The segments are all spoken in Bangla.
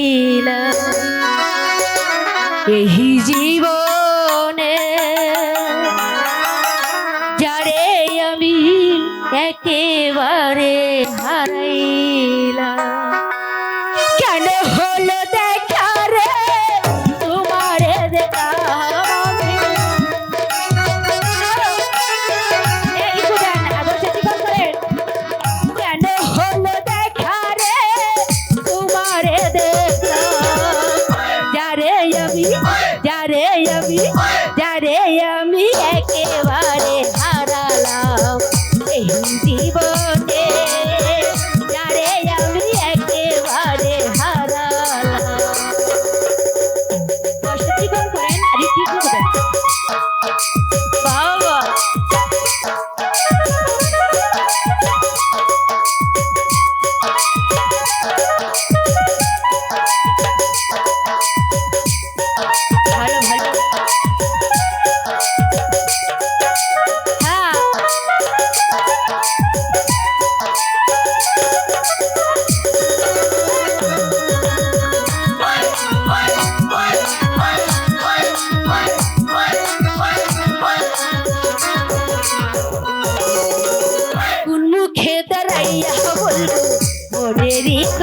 দিলা এই যে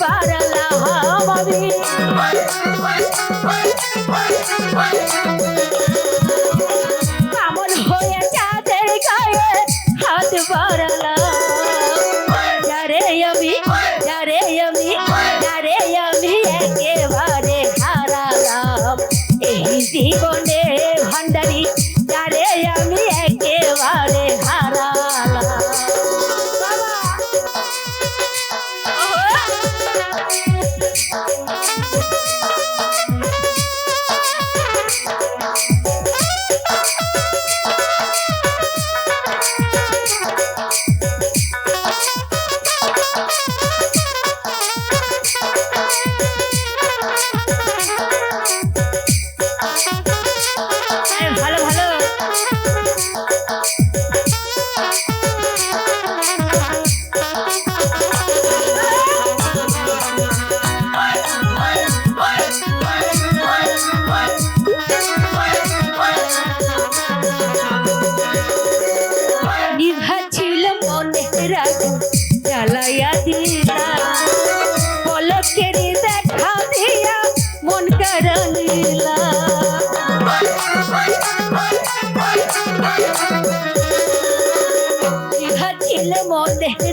পারলাম আমি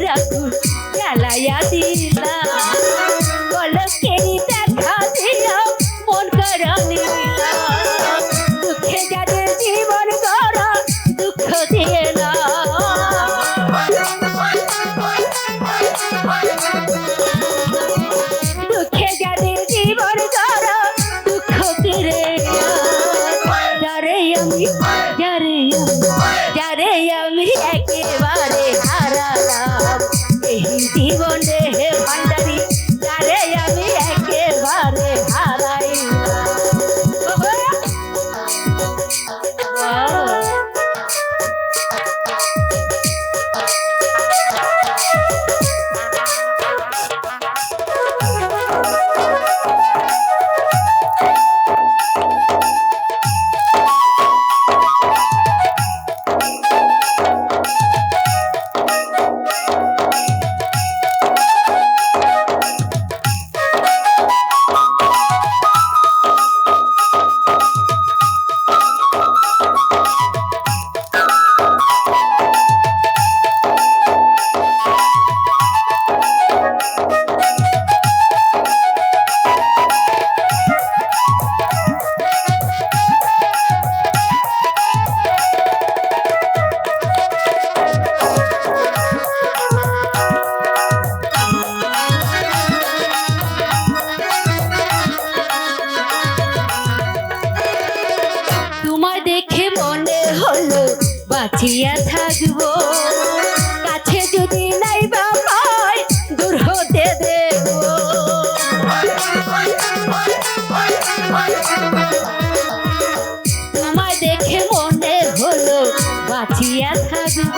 রাখুন জ্বালাইয়া দিলা। কলকেরিতা বলো বাঁচিয়া থাকব। কাছে যদি নাই বা দূর হতে দেব। তোমায় দেখে মনে হলো, বাঁচিয়া থাকব।